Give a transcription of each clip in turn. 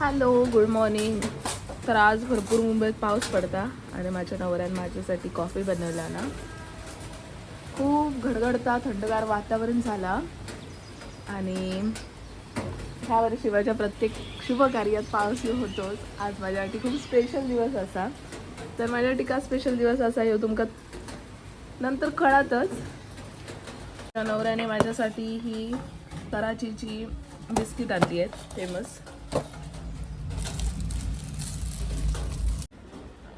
Hello good morning तर आज भरपूर मुंबईत पाऊस पडता आणि माझ्या नवऱ्याने माझ्यासाठी कॉफी बनवला ना. खूप घडघडता थंडगार वातावरण झाला. आणि ह्या वर्षी माझ्या प्रत्येक शुभकार्यात पाऊस होतोच. आज माझ्यासाठी खूप स्पेशल दिवस असा. तर माझ्यासाठी का स्पेशल दिवस असा हे तुमका नंतर कळतच. त्या नवऱ्याने माझ्यासाठी ही कराचीची बिस्किट आणली आहेत फेमस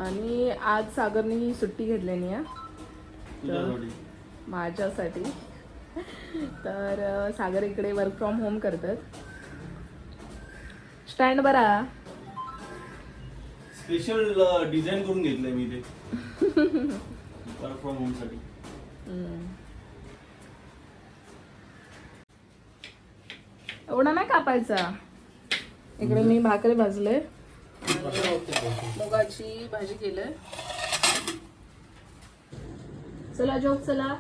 आणि आज सागरने ही सुट्टी घेतलेली आहे. माझ्यासाठी. तर सागर इकडे वर्क फ्रॉम होम करतात. स्टँड बरा. स्पेशल डिझाईन करून घेतलंय मी ते. वर्क फ्रॉम होमसाठी. एवढा नाही कापायचा. इकडे मी भाकरी भाजले मुगाची भाजी केलंय. चला जॉब चला.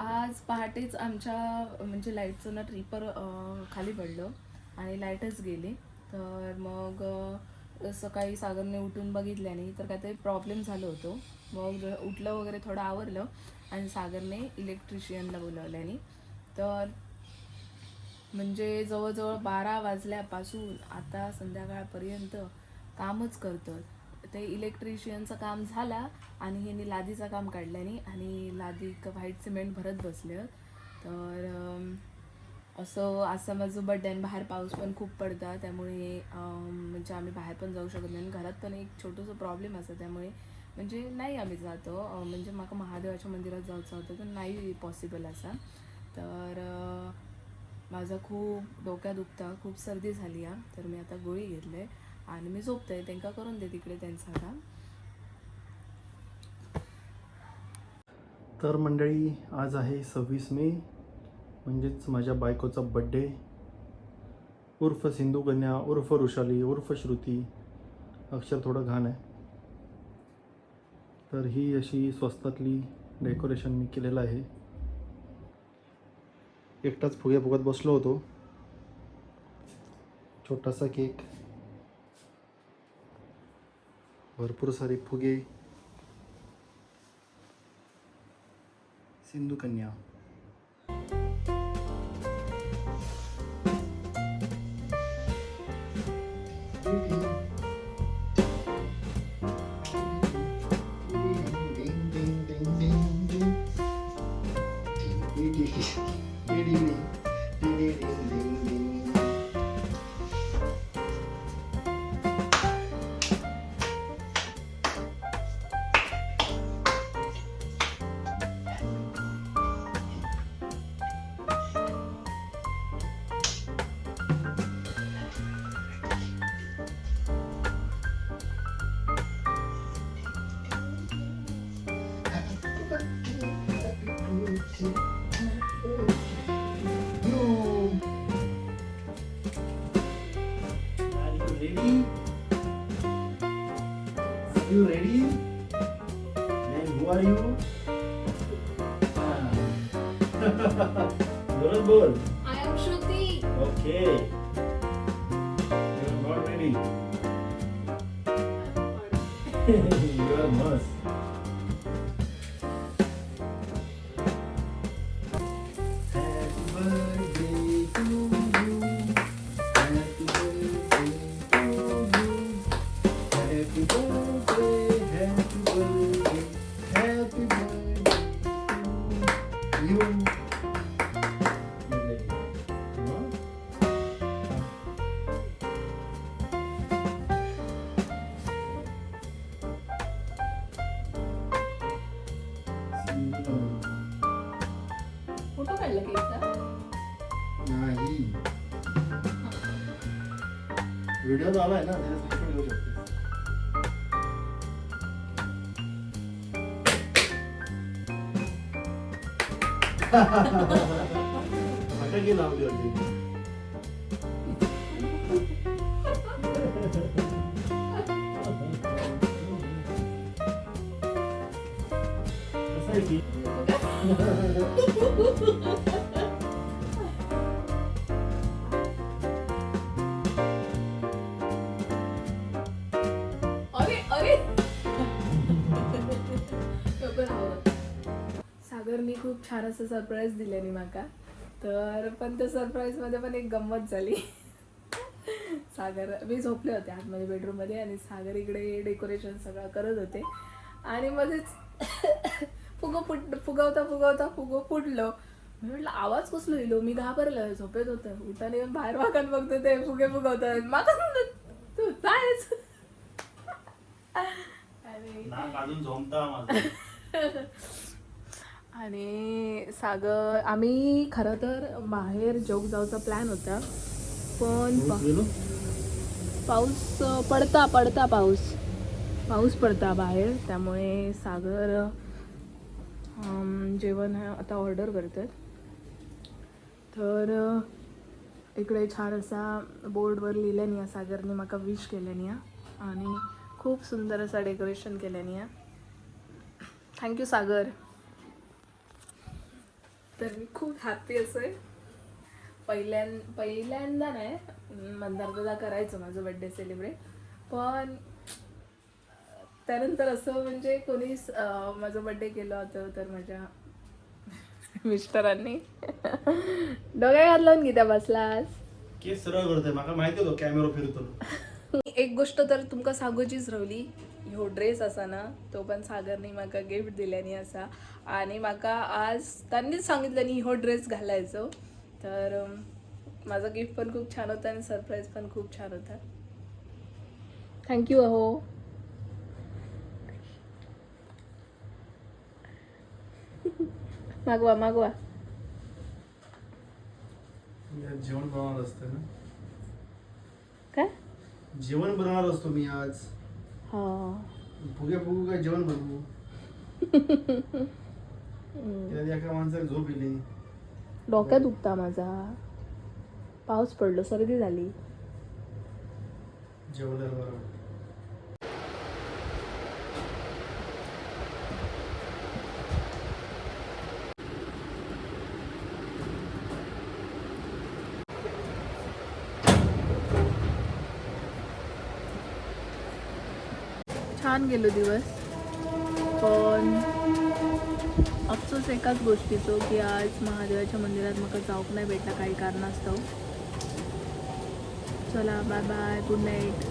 आज पहाटेच आमच्या म्हणजे लाईटचं ना ट्रिपर खाली पडलं आणि लाईटच गेली. तर मग सकाळी सागरने उठून बघितल्याने तर काहीतरी प्रॉब्लेम झालं होतं. मग उठलं वगैरे थोडं आवरलं आणि सागरने इलेक्ट्रिशियनला बोलवल्याने तर म्हणजे जवळजवळ बारा वाजल्यापासून आता संध्याकाळपर्यंत कामच करतं ते इलेक्ट्रिशियनचं काम झाला आणि ह्यांनी लादीचं काम काढल्याने आणि लादी व्हाईट सिमेंट भरत बसले. तर असं असं माझं बड्डे आणि बाहेर पाऊस पण खूप पडता. त्यामुळे म्हणजे आम्ही बाहेर पण जाऊ शकत नाही आणि घरात पण एक छोटंसं प्रॉब्लेम असतं. त्यामुळे म्हणजे नाही आम्ही जातो. म्हणजे माका महादेवाच्या मंदिरात जायचं होतं तर नाही पॉसिबल असा. तर माझा माझं खूप डोक्या दुखता. खूप सर्दी झाली आहे. तर मी आता गोळी घेतले. आणि मी झोपते त्यांका करून दे तिकडे त्यांचं काम तर मंडळी आज आहे सव्वीस मे म्हणजेच माझ्या बायकोचा बड्डे उर्फ सिंधू कन्या उर्फ वृषाली उर्फ श्रुती अक्षर थोडं घाण आहे. तर ही अशी स्वस्तातली डेकोरेशन मी केलेलं आहे. एकटाच फुगे फुगत बसलो होतो. छोटासा केक भरपूर सारे फुगे. सिंधुकन्या You're. I am Shruti. Okay. You're not ready. you are must. 잘 이렇게 있어? 아이. 의료나라 있나? 내가 사실 이거 좋대 갑자기 나오면 여기 सागर अरे. अरे खूप छान असं सरप्राईज दिल्याने माका. तर पण त्या सरप्राईजमध्ये पण एक गंमत झाली. सागर मी झोपले होते आतमध्ये बेडरूममध्ये आणि सागर इकडे डेकोरेशन सगळं करत होते. आणि मध्येच फुगो फुट फुगवता फुगवता फुगो फुटलो. मी म्हटलं आवाज कसलो येलो मी घाबरलं झोपेत होतं. उठाने येऊन बाहेर वाकत बघतो ते फुगे फुगवतात. माका तू जायच. आणि माझं सागर आम्ही खरं तर बाहेर जोग जाऊचा प्लॅन होता. पण पाऊस पडता पडता पाऊस. पाऊस पडता बाहेर. त्यामुळे सागर जेवण आता ऑर्डर करतात. तर इकडे छान असा बोर्डवर लिहिल्यानी सागरने म्हाका विश केल्यानी आणि खूप सुंदर असा डेकोरेशन केल्यानी थँक्यू सागर. तर मी खूप हॅपी असे पहिल्यां पहिल्यांदा नाही मंदारदा करायचं माझं बड्डे सेलिब्रेट पण त्यानंतर असं म्हणजे कोणीच अं, माझं बड्डे केलं होतं तर माझ्या मिस्टरांनी डोक्या घातलं की त्या बसलास. केस सरळ करतोय माका माहिती होतं कॅमेरा फिरतो एक गोष्ट तर तुमका सांगूचीच रावली ह्यो ड्रेस असा ना तो पण सागरनी म्हाका गिफ्ट दिल्यानी असा. आणि म्हाका आज त्यांनीच सांगितलं नी हो ड्रेस घालायचो. तर माझा गिफ्ट पण खूप छान होता आणि सरप्राईज पण खूप छान होता. थँक्यू अहो. मागवा मागवा. जेवण बनवणार असतं ना? काय? जेवण बनवणार असतो मी आज. हा. फुगे फुगू काय जेवण बनवू. त्यात एका माणसाला झोप येली डोक्यात दुखता माझा. पाऊस पडलो सर्दी झाली. जेवणाला बरं छान गेलो दिवस. पण अफसोस एकाच गोष्टीचो की आज महादेवाच्या मंदिरात म्हाका जाऊक नाही भेटला काही कारणास्तव. चला बाय बाय गुड नाईट